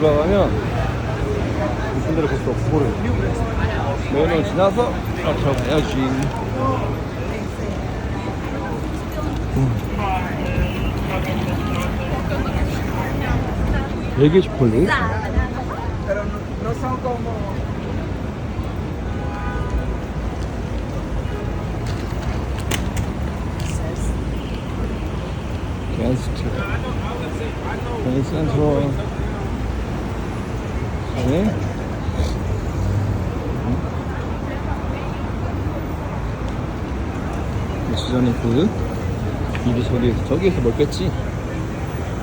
돌아가면 무슨 데를 볼수 없어 보여 면을 지나서 아, 들어가야지. 되게 초콜릿 댄스트 네. 주전이 그 입이 저기에서 저기에서 먹겠지?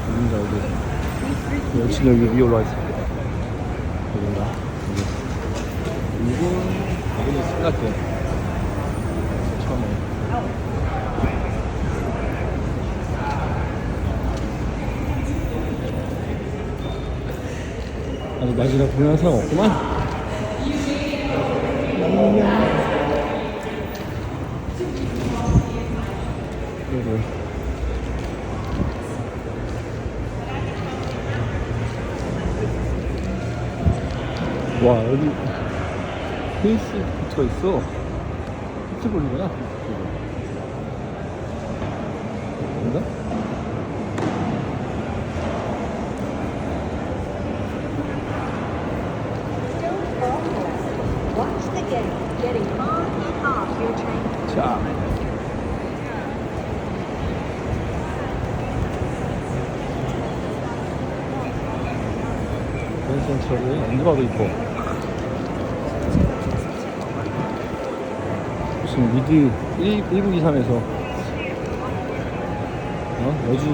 여긴가 여기. 역시 여기 위에 올라와 있어 여긴가? 여기. 이건 여기는 싱가포르 처음에 아직 마지막 보는 사람 없구만. 그리고 와 여기 페이스 붙어 있어. 피트볼이구나 뭔가? 안 들어가도 이뻐 무슨 미드 1, 1국 2삼에서 어? 여주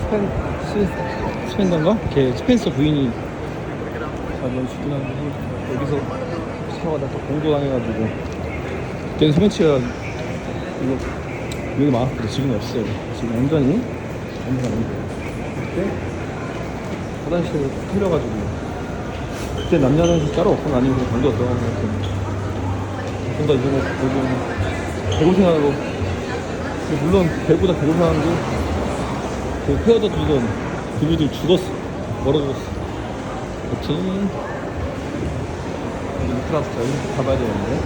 스펜, 스, 스펜더인가? 걔 스펜서 부인이 가면 한데 여기서 차가다 또 공도당해가지고 그때는 소매치가 이거 여기 많았거든 지금은 없어요 지금 완전히 완전 안 돼. 그 때 화장실에 틀려가지고 그때 남녀 화장실 따로 없고 아니면 그냥 관계 없다고 좀더 이번에 요즘 개고생하고. 물론 배보다 개고생하는 게그 페어더 두던 그분들 죽었어. 멀어졌어. 그치 여기 플러스 여기 가봐야 되는데.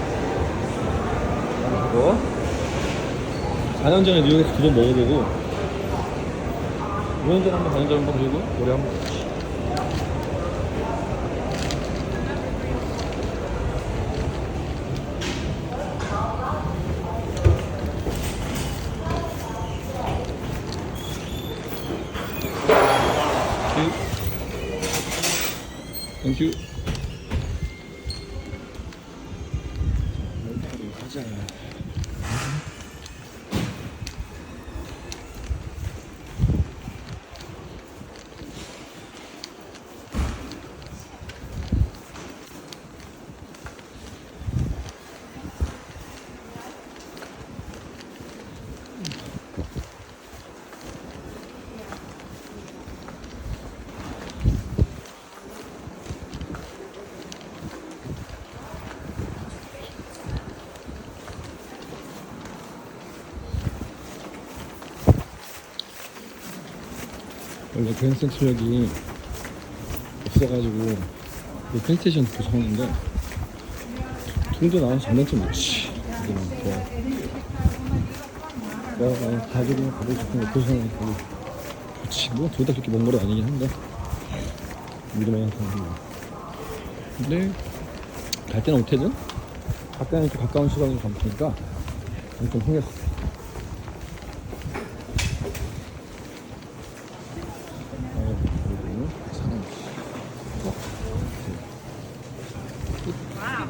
그리고 4년 전에 뉴욕에서 두 번 먹어보고 5년 전에 한번 4년 전에 한번 그리고 올해 한번 갔지 땡큐 가자 원래 그랜센트럴이 없어가지고 그 플레이스테이션 구성했는데 돈도 나와서 장단점 있지. 이거는 좋아 내가 만약 가족이랑 가고 싶은 거 구성하는 거 좋지 뭐둘다 그렇게 먼 거리 아니긴 한데. 우리만 생각하고 근데 갈 때는 호텔은 가까이 좀 가까운 시간으로 가면 되니까 좀 생겼어